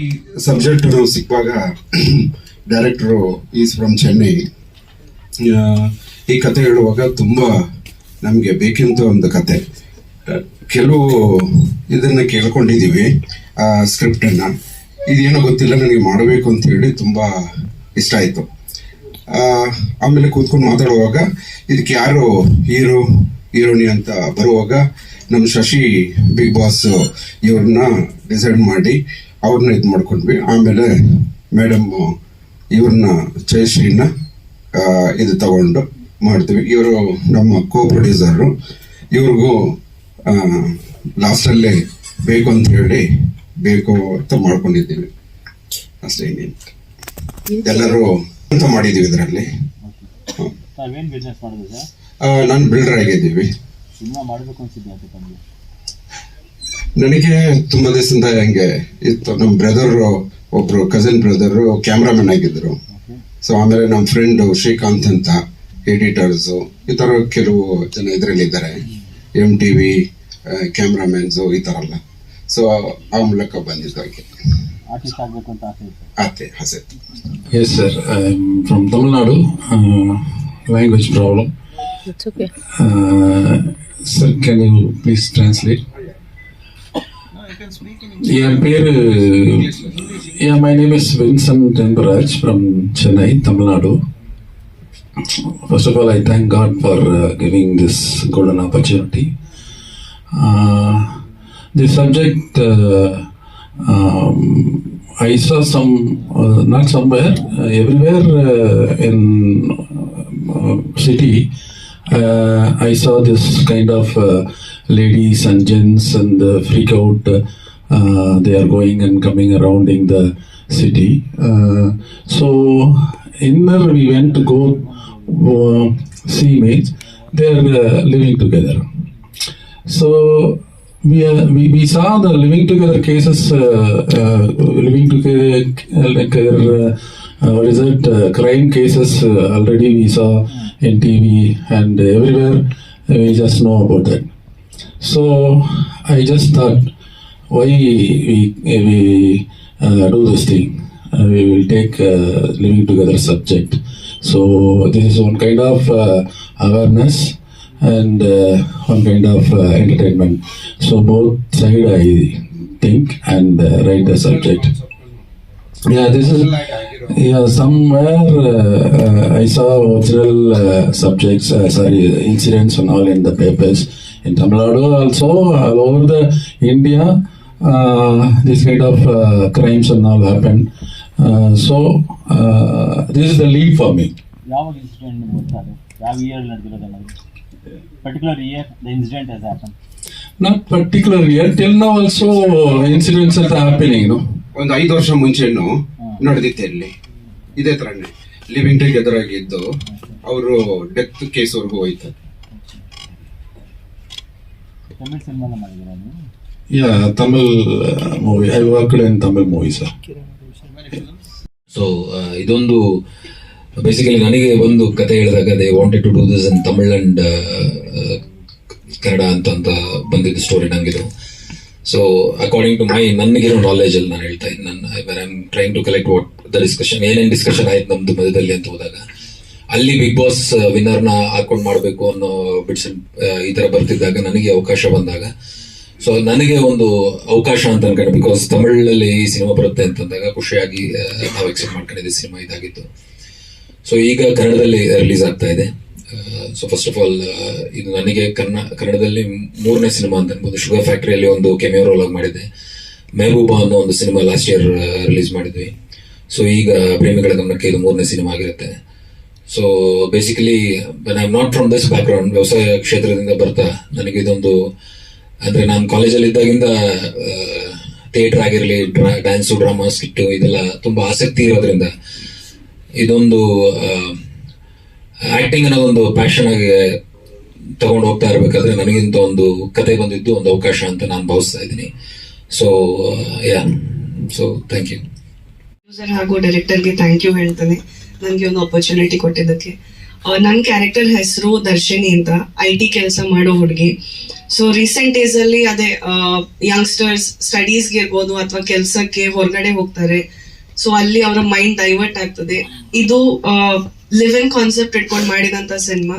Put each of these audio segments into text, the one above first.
ಈ ಸಬ್ಜೆಕ್ಟ್ ನಾವು ಸಿಕ್ಕುವಾಗ ಡೈರೆಕ್ಟರು ಈಸ್ ಫ್ರಮ್ ಚೆನ್ನೈ ಈ ಕತೆ ಹೇಳುವಾಗ ತುಂಬ ನಮಗೆ ಬೇಕಿಂತ ಒಂದು ಕತೆ. ಕೆಲವು ಇದನ್ನ ಕೇಳ್ಕೊಂಡಿದ್ದೀವಿ ಆ ಸ್ಕ್ರಿಪ್ಟನ್ನು ಇದೇನೋ ಗೊತ್ತಿಲ್ಲ, ನನಗೆ ಮಾಡಬೇಕು ಅಂತ ಹೇಳಿ ತುಂಬ ಇಷ್ಟ ಆಯಿತು. ಆಮೇಲೆ ಕೂತ್ಕೊಂಡು ಮಾತಾಡುವಾಗ ಇದಕ್ಕೆ ಯಾರು ಹೀರೋ ಹೀರೋನಿ ಅಂತ ಬರುವಾಗ ನಮ್ಮ ಶಶಿ ಬಿಗ್ ಬಾಸ್ ಇವ್ರನ್ನ ಡಿಸೈಡ್ ಮಾಡಿ ಅವ್ರನ್ನ ಇದು ಮಾಡ್ಕೊಂಡ್ವಿ. ಆಮೇಲೆ ಮೇಡಮ್ ಇವ್ರನ್ನ ಜಯಶ್ರೀನ ಇದು ತಗೊಂಡು ಮಾಡ್ತೀವಿ. ಇವರು ನಮ್ಮ ಕೋ ಪ್ರೊಡ್ಯೂಸರು ಇವ್ರಿಗೂ ಲಾಸ್ಟಲ್ಲೇ ಬೇಕು ಅಂತ ಹೇಳಿ ಬೇಕು ಅಂತ ಮಾಡ್ಕೊಂಡಿದ್ದೀವಿ. ಅಷ್ಟೇ ಇನ್ನೇನು. ಎಲ್ಲರೂ ಅಂತ ಮಾಡಿದ್ದೀವಿ ಇದರಲ್ಲಿ? ನಾನು ಬಿಲ್ಡರ್ ಆಗಿದ್ದೀವಿ ಸಿನಿಮಾ ಮಾಡಬೇಕು ಅನ್ಸಿದ್ದೆ ಅಂತ ತಮಗೆ ನನಗೆ ತುಂಬಾ ದಿವಸದಿಂದ ಹೆಂಗೆ ಇತ್ತು. ನಮ್ಮ ಬ್ರದರ್ ಒಬ್ರು ಕಸಿನ್ ಬ್ರದರ್ ಕ್ಯಾಮ್ರಾಮನ್ ಆಗಿದ್ರು. ಸೊ ಆಮೇಲೆ ನಮ್ಮ ಫ್ರೆಂಡ್ ಶ್ರೀಕಾಂತ್ ಅಂತ ಎಡಿಟರ್ಸ್ ಈ ಥರ ಕೆಲವು ಜನ ಇದರಲ್ಲಿದ್ದಾರೆ ಎಂ ಟಿ ವಿ ಕ್ಯಾಮ್ರಾಮನ್ಸು ಈ ಥರ ಎಲ್ಲ. ಸೊ ಆ ಮೂಲಕ ಬಂದಿದ್ದು ಹಾಗೆ. ಆರ್ಟಿಸ್ಟ್ ಆಗಬೇಕು ಅಂತ ಆಸೆ ಇತ್ತು. ಆತೆ ಹಸೆ yes sir I'm from language problem sir can you please okay. என் பேரு yeah, my name is Vincent Embaraj from Chennai, Tamil Nadu. First of all, I thank God for uh, giving this golden opportunity. Uh, the subject, uh, um, I saw some, uh, not somewhere, uh, everywhere uh, uh, uh, uh, ladies and gents and uh, freak out. Uh, they are going and coming around in the city. Uh, so, inner we went to go uh, see mates. They are uh, living together. So we, uh, we we saw the living together cases, uh, uh, living together, uh, uh, uh, what is it, uh, crime cases uh, already we saw in TV and everywhere. uh, We just know about that. So I just thought, why we we uh, do this thing? Uh, we will take uh, living together subject. So this is one kind of uh, awareness and uh, one kind of uh, entertainment. So both side I think and write the subject. Yeah, this is yeah somewhere I saw uh, subjects, sorry, incidents and all in the papers in Tamil Nadu also all over the India. Uh, this kind of uh, crimes and all happen. Uh, so uh, this is the lead for me. ಯಾವಾಗ incident ಗೊತ್ತಾದ್ರೆ ಯಾವ year ನಡೆದಿರೋದು ಅನ್ನೋದು particular year the incident has happen Not particular year till now also incidents are happening. No. ಒಂದು ಐದು ವರ್ಷ ಮುಂಚೆನು ನಡೆದಿತ್ತೆ ಇಲ್ಲಿ ಇದೇ ತರನೇ ಲಿವಿಂಗ್ ಟುಗೆದರ್ ಆಗಿದ್ದು ಅವರು ಡೆತ್ ಕೇಸ್ವರೆಗೂ ಹೋಯ್ತು ತಮಿಳ್ ಸಿನಿಮಾನ ಮಾಡಿದ್ದೀರಾ ನೀವು Yeah, Tamil movie movie. I worked in Tamil movies. So ಇದೊಂದು ಬೇಸಿಕಲಿ ನನಗೆ ಒಂದು ಕತೆ ಹೇಳಿದಾಗ they wanted to do this in Tamil and Kannada ಅಂತ ಅಂತ ಬಂದಿದ್ದು ಸ್ಟೋರಿ ನಂಗಿದು ಸೊ ಅಕಾರ್ಡಿಂಗ್ ಟು ಮೈ ನನಗಿರೋ ನಾಲೆಜ್ ಅಲ್ಲಿ ನಾನು ಹೇಳ್ತಾ ಇದ್ದೀನಿ ನನ್ನ I am trying to collect what the discussion ಏನೇನು ಡಿಸ್ಕಷನ್ ಆಯ್ತು ನಮ್ದು ಮಧ್ಯದಲ್ಲಿ ಅಂತ ಹೋದಾಗ ಅಲ್ಲಿ ಬಿಗ್ ಬಾಸ್ ವಿನ್ನರ್ನ ಹಾಕೊಂಡು ಮಾಡಬೇಕು ಅನ್ನೋ ಬಿಟ್ಸ್ ಈ ತರ ಬರ್ತಿದ್ದಾಗ ನನಗೆ ಅವಕಾಶ ಬಂದಾಗ. ಸೊ ನನಗೆ ಒಂದು ಅವಕಾಶ ಅಂತ ಅನ್ಕೊಂಡು ಬಿಕಾಸ್ ತಮಿಳಲ್ಲಿ ಈ ಸಿನಿಮಾ ಬರುತ್ತೆ ಅಂತಂದಾಗ ಖುಷಿಯಾಗಿ ನಾವು ಎಕ್ಸೆಪ್ಟ್ ಮಾಡ್ಕೊಂಡಿದ್ದೆ ಸಿನಿಮಾ ಇದಾಗಿತ್ತು. ಸೊ ಈಗ ಕನ್ನಡದಲ್ಲಿ ರಿಲೀಸ್ ಆಗ್ತಾ ಇದೆ. ಸೊ ಫಸ್ಟ್ ಆಫ್ ಆಲ್ ಇದು ನನಗೆ ಕನ್ನ ಕನ್ನಡದಲ್ಲಿ ಮೂರನೇ ಸಿನಿಮಾ ಅಂತ ಅನ್ಬೋದು. ಶುಗರ್ ಫ್ಯಾಕ್ಟ್ರಿಯಲ್ಲಿ ಒಂದು ಕೆಮಿಯೋ ರೋಲ್ ಆಗಿ ಮಾಡಿದ್ದೆ. ಮೆಹಬೂಬಾ ಅನ್ನೋ ಒಂದು ಸಿನಿಮಾ ಲಾಸ್ಟ್ ಇಯರ್ ರಿಲೀಸ್ ಮಾಡಿದ್ವಿ. ಸೊ ಈಗ ಪ್ರೇಮಿಗಳ ಗಮನಕ್ಕೆ ಇದು ಮೂರನೇ ಸಿನಿಮಾ ಆಗಿರುತ್ತೆ. So basically I am not from this background ವ್ಯವಸಾಯ ಕ್ಷೇತ್ರದಿಂದ ಬರ್ತಾ, ನನಗೆ ಇದೊಂದು, ಅಂದ್ರೆ ನಾನು ಕಾಲೇಜಲ್ಲಿ ಇದ್ದಾಗಿಂದ ಥಿಯೇಟರ್ ಆಗಿರಲಿ ಡ್ಯಾನ್ಸು ಡ್ರಾಮಾ ಸ್ಕಿಟ್ಟು ಇದೆಲ್ಲ ತುಂಬಾ ಆಸಕ್ತಿ ಇರೋದ್ರಿಂದ, ಇದೊಂದು ಆಕ್ಟಿಂಗ್ ಅನ್ನೋದೊಂದು ಪ್ಯಾಷನ್ ಆಗಿ ತಗೊಂಡು ಹೋಗ್ತಾ ಇರಬೇಕಾದ್ರೆ ನನಗಿಂತ ಒಂದು ಕತೆ ಬಂದಿದ್ದು ಒಂದು ಅವಕಾಶ ಅಂತ ನಾನು ಭಾವಿಸ್ತಾ ಇದ್ದೀನಿ. So yeah so thank you ಹಾಗೂ ಡೈರೆಕ್ಟರ್ಗೆ ಥ್ಯಾಂಕ್ ಯು ಹೇಳ್ತಾನೆ. ನನಗೆ ಒಂದು ಆಪರ್ಚುನಿಟಿ ಕೊಟ್ಟಿದ್ದಕ್ಕೆ. ನನ್ನ ಕ್ಯಾರೆಕ್ಟರ್ ಹೆಸರು ದರ್ಶಿನಿ ಅಂತ. ಐ ಟಿ ಕೆಲಸ ಮಾಡೋ ಹುಡುಗಿ. ಸೊ ರೀಸೆಂಟ್ ಡೇಸ್ ಅಲ್ಲಿ ಅದೇ ಯಂಗ್ಸ್ಟರ್ಸ್ ಸ್ಟಡೀಸ್ಗೆ ಇರ್ಬೋದು ಅಥವಾ ಕೆಲಸಕ್ಕೆ ಹೊರಗಡೆ ಹೋಗ್ತಾರೆ. ಸೊ ಅಲ್ಲಿ ಅವರ ಮೈಂಡ್ ಡೈವರ್ಟ್ ಆಗ್ತದೆ. ಇದು ಲಿವ್ ಇನ್ ಕಾನ್ಸೆಪ್ಟ್ ಇಟ್ಕೊಂಡು ಮಾಡಿದಂತ ಸಿನಿಮಾ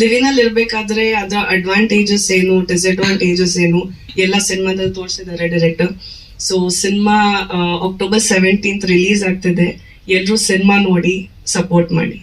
ಲಿವಿನ್ ಅಲ್ಲಿ ಇರ್ಬೇಕಾದ್ರೆ ಅದರ ಅಡ್ವಾಂಟೇಜಸ್ ಏನು ಡಿಸ್ಅಡ್ವಾಂಟೇಜಸ್ ಏನು, ಎಲ್ಲ ಸಿನಿಮಾದಲ್ಲಿ ತೋರಿಸಿದ್ದಾರೆ director so cinema October seventeenth release ಆಗ್ತಿದೆ. ಎಲ್ಲರೂ ಸಿನಿಮಾ ನೋಡಿ ಸಪೋರ್ಟ್ ಮಾಡಿ